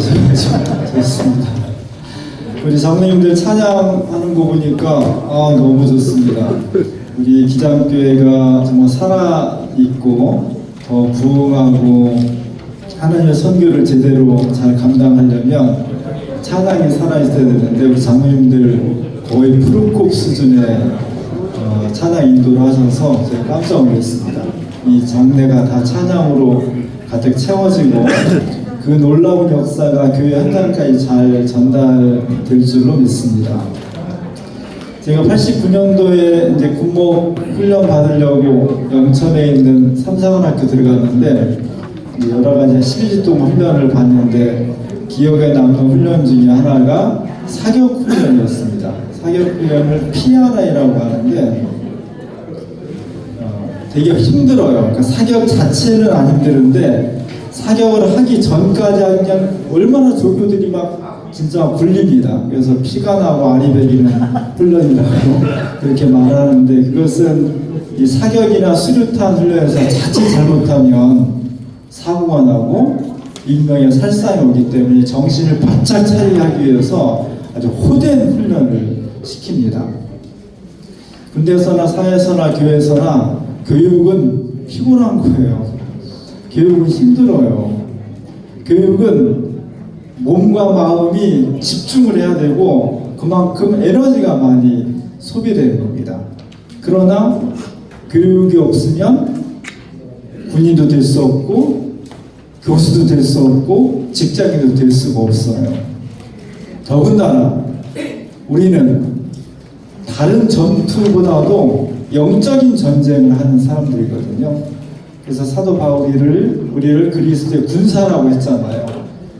좋습니다. 우리 장로님들 찬양하는 거 보니까 아 너무 좋습니다. 우리 기장교회가 정말 살아 있고 더 부흥하고 하나님의 선교를 제대로 잘 감당하려면 찬양이 살아 있어야 되는데 우리 장로님들 거의 푸른곡 수준의 어, 찬양 인도를 하셔서 제가 깜짝 놀랐습니다. 이 장례가 다 찬양으로 가득 채워지고 그 놀라운 역사가 교회 현장까지 잘 전달될 줄로 믿습니다. 제가 89년도에 이제 군목 훈련 받으려고 영천에 있는 삼사관학교 들어갔는데 여러 가지 12주 동안 훈련을 받는데 기억에 남는 훈련 중에 하나가 사격 훈련이었습니다. 사격 훈련을 PRI라고 하는데 어, 되게 힘들어요. 그러니까 사격 자체는 안 힘드는데 사격을 하기 전까지 그냥 얼마나 조교들이 막 진짜 굴립니다. 그래서 피가 나고 베리는 훈련이라고 그렇게 말하는데 그것은 이 사격이나 수류탄 훈련에서 자칫 잘못하면 사고가 나고 인명의 살상이 오기 때문에 정신을 바짝 차리게 하기 위해서 아주 호된 훈련을 시킵니다. 군대에서나 사회에서나 교회에서나 교육은 피곤한 거예요. 교육은 힘들어요. 교육은 몸과 마음이 집중을 해야 되고 그만큼 에너지가 많이 소비되는 겁니다. 그러나 교육이 없으면 군인도 될 수 없고 교수도 될 수 없고 직장인도 될 수가 없어요. 더군다나 우리는 다른 전투보다도 영적인 전쟁을 하는 사람들이거든요. 그래서 사도 바울이를 우리를 그리스도의 군사라고 했잖아요.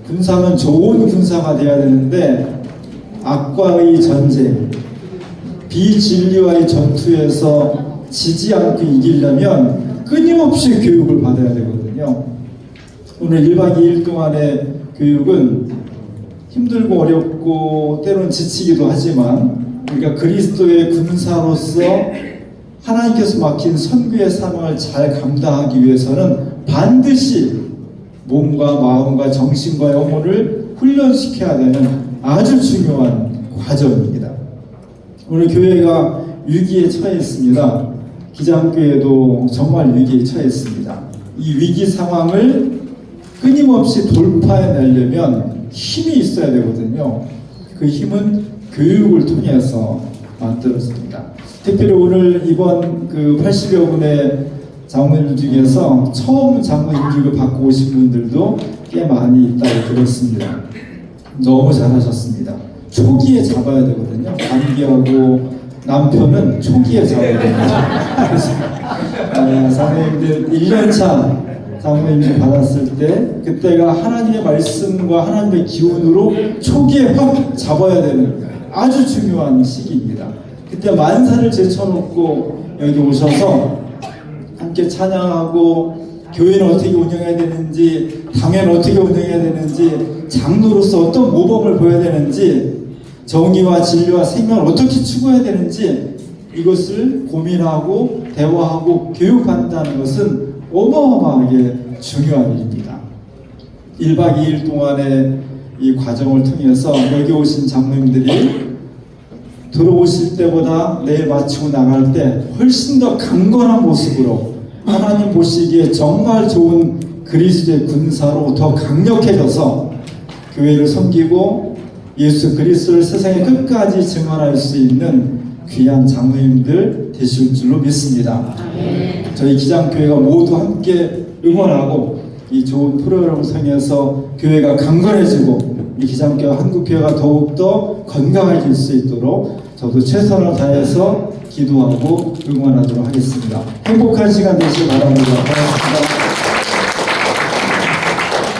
군사는 좋은 군사가 돼야 되는데 악과의 전쟁, 비진리와의 전투에서 지지 않고 이기려면 끊임없이 교육을 받아야 되거든요. 오늘 1박 2일 동안의 교육은 힘들고 어렵고 때로는 지치기도 하지만 우리가 그리스도의 군사로서 하나님께서 맡긴 선교의 사명을 잘 감당하기 위해서는 반드시 몸과 마음과 정신과 영혼을 훈련시켜야 되는 아주 중요한 과정입니다. 오늘 교회가 위기에 처해 있습니다. 기장교회도 정말 위기에 처해 있습니다. 이 위기 상황을 끊임없이 돌파해내려면 힘이 있어야 되거든요. 그 힘은 교육을 통해서 만들어집니다. 특별히 오늘 이번 그 80여 분의 장로님들 중에서 처음 임직을 받고 오신 분들도 꽤 많이 있다고 들었습니다. 너무 잘하셨습니다. 초기에 잡아야 되거든요. 관계하고 남편은 초기에 잡아야. 그래서 아, 장로님들 1년차 장로님들 받았을 때 그때가 하나님의 말씀과 하나님의 기운으로 초기에 확 잡아야 되는 아주 중요한 시기입니다. 그때 만사를 제쳐놓고 여기 오셔서 함께 찬양하고 교회는 어떻게 운영해야 되는지 당회는 어떻게 운영해야 되는지 장로로서 어떤 모범을 보여야 되는지 정의와 진리와 생명을 어떻게 추구해야 되는지 이것을 고민하고 대화하고 교육한다는 것은 어마어마하게 중요한 일입니다. 1박 2일 동안의 이 과정을 통해서 여기 오신 장로님들이 들어오실 때보다 내일 마치고 나갈 때 훨씬 더 강건한 모습으로 하나님 보시기에 정말 좋은 그리스도의 군사로 더 강력해져서 교회를 섬기고 예수 그리스도를 세상의 끝까지 증언할 수 있는 귀한 장로님들 되실 줄로 믿습니다. 저희 기장교회가 모두 함께 응원하고 이 좋은 프로그램을 통해서 교회가 강건해지고 이 기장교회 한국교회가 더욱더 건강해질 수 있도록 저도 최선을 다해서 기도하고 응원하도록 하겠습니다. 행복한 시간 되시기 바랍니다. 고맙습니다.